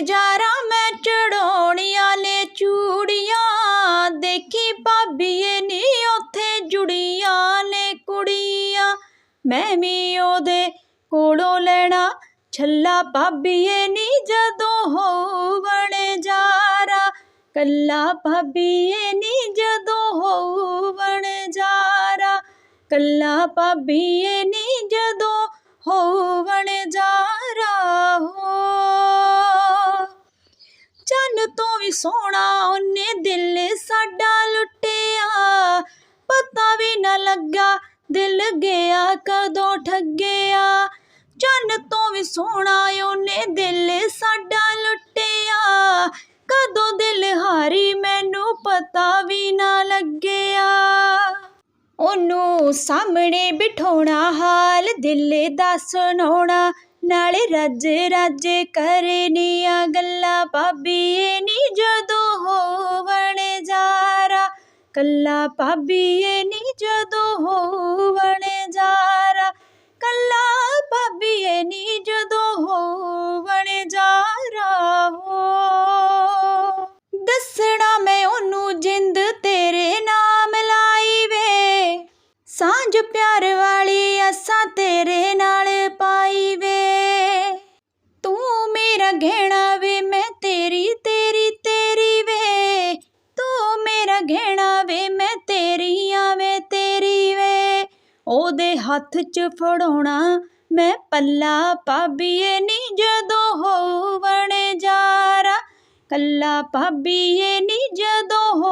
ਜਾਰਾ ਮੈਂ ਚੜਾਉਣੀਆਂ ਨੇ ਚੂੜੀਆਂ। ਦੇਖੀ ਭਾਬੀਏ ਨੀ ਉੱਥੇ ਜੁੜੀਆਂ ਨੇ ਕੁੜੀਆਂ। ਮੈਂ ਵੀ ਉਹਦੇ ਕੋਲੋਂ ਲੈਣਾ। ਛੱਲਾ ਭਾਬੀਏ ਨੀ ਜਦੋਂ ਹੋਵਣ ਜਾਰਾ। ਕੱਲਾ ਭਾਬੀਏ ਨੀ ਜਦੋਂ ਹੋਵਣ ਜਾਰਾ। ਕੱਲਾ ਭਾਬੀਏ ਨੀ ਵੀ ਸੋਹਣਾ, ਉਹਨੇ ਦਿਲ ਸਾਡਾ ਲੁੱਟਿਆ। ਪਤਾ ਵੀ ਨਾ ਲੱਗਾ, ਦਿਲ ਗਿਆ ਕਦੋਂ ਠੱਗਿਆ। ਚੰਨ ਤੋਂ ਵੀ ਸੋਹਣਾ, ਉਹਨੇ ਦਿਲ ਸਾਡਾ ਲੁੱਟਿਆ। ਕਦੋਂ ਦਿਲ ਹਾਰੀ, ਮੈਨੂੰ ਪਤਾ ਵੀ ਨਾ ਲੱਗਿਆ। ਉਹਨੂੰ ਸਾਹਮਣੇ ਬਿਠਾਉਣਾ, ਹਾਲ ਦਿਲ ਦਾ ਸੁਣਾਉਣਾ। ਨਾਲੇ ਰੱਜ ਰੱਜ ਕਰਨੀਆਂ ਗੱਲਾਂ ਭਾਬੀਏ ਨੀ ਜਦੋਂ ਹੋਵਣ ਜਾਰਾ। ਕੱਲਾ ਭਾਬੀਏ ਨੀ ਜਦੋਂ ਹੋਵਣ ਜਾਰਾ। ਕੱਲਾ ਭਾਬੀਏ ਨੀ ਜਦੋਂ ਹੋਵਣ ਜਾਰਾ ਹੋ। ਦੱਸਣਾ ਮੈਂ ਉਹਨੂੰ ਜਿੰਦ ਤੇਰੇ ਨਾਮ ਲਾਈ ਵੇ। ਸਾਂਝ ਪਿਆਰ ਵਾਲੀ ਅਸਾਂ ਤੇਰੇ ਨਾਲ ਉਹਦੇ ਹੱਥ 'ਚ ਫੜਾਉਣਾ, ਮੈਂ ਪੱਲਾ ਭਾਬੀਏ ਨੀ ਜਦੋਂ ਹੋਵਣ ਜਾਰਾ। ਕੱਲਾ ਭਾਬੀਏ ਭਾਬੀਏ ਨੀ ਜਦੋਂ